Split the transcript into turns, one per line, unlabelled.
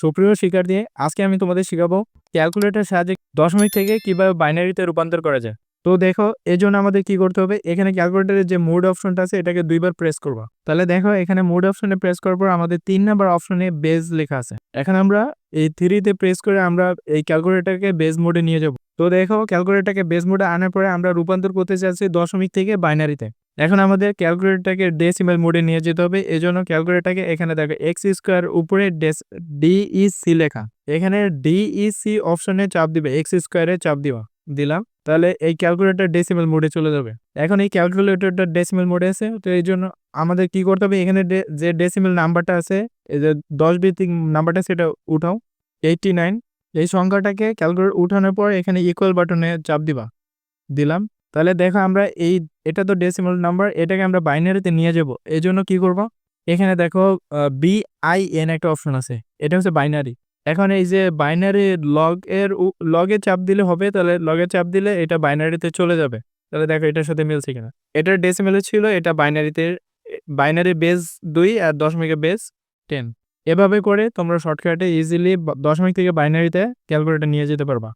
সুপ্রিয় শিক্ষার্থী, আজকে আমি তোমাদের শেখাবো ক্যালকুলেটর সাহায্যে দশমিক থেকে কীভাবে বাইনারিতে রূপান্তর করা যায়। তো দেখো এই জন্য আমাদের কি করতে হবে? এখানে ক্যালকুলেটরের যে মোড অপশনটা আছে, এটাকে দুইবার প্রেস করব। তাহলে দেখো, এখানে মোড অপশনে প্রেস করার পর আমাদের তিন নাম্বার অপশনে বেজ লেখা আছে। এখন আমরা এই থ্রিতে প্রেস করে আমরা এই ক্যালকুলেটরকে বেজ মোডে নিয়ে যাব। তো দেখো ক্যালকুলেটরকে বেজ মোডে আনার পরে আমরা রূপান্তর করতে চাচ্ছি দশমিক থেকে বাইনারিতে এখন আমাদের ক্যালকুলেটরটাকে ডেসিমাল মোডে নিয়ে যেতে হবে। এই জন্য ক্যালকুলেটরটাকে এখানে দেখো এক্স স্কোয়ার উপরে ডিইসি লেখা। এখানে ডিইসি অপশনে চাপ দিবে এক্স স্কোয়ারে চাপ দিবা। দিলাম। তাহলে এই ক্যালকুলেটর ডেসিমাল মোডে চলে যাবে। এখন এই ক্যালকুলেটরটা ডেসিমাল মোডে আছে, তো এই জন্য আমাদের কি করতে হবে? এখানে যে ডেসিমাল নাম্বারটা আছে, এই যে দশ ভিত্তিক নাম্বারটা সেটা উঠাও। এইটটি নাইন এই সংখ্যাটাকে ক্যালকুলেটর উঠানোর পর এখানে ইকুয়াল বাটনে চাপ দিবা। দিলাম। তাহলে দেখো আমরা এই, এটা তো ডেসিমাল নাম্বার এটাকে আমরা বাইনারিতে নিয়ে যাব। এই জন্য কি করব? এখানে দেখো বি আই এন একটা অপশন আছে। এটা হচ্ছে বাইনারি এখন এই যে বাইনারি লগ এর লগে চাপ দিলে হবে, তাহলে লগে চাপ দিলে এটা বাইনারিতে চলে যাবে। তাহলে দেখো এটার সাথে মিলছে কিনা। এটার ডেসিমেলে ছিল, এটা বাইনারিতে বাইনারি বেস দুই আর দশমিকের বেস টেন এভাবে করে তোমরা শর্টকাটে ইজিলি দশমিক থেকে বাইনারিতে ক্যালকুলেটর নিয়ে যেতে পারবা।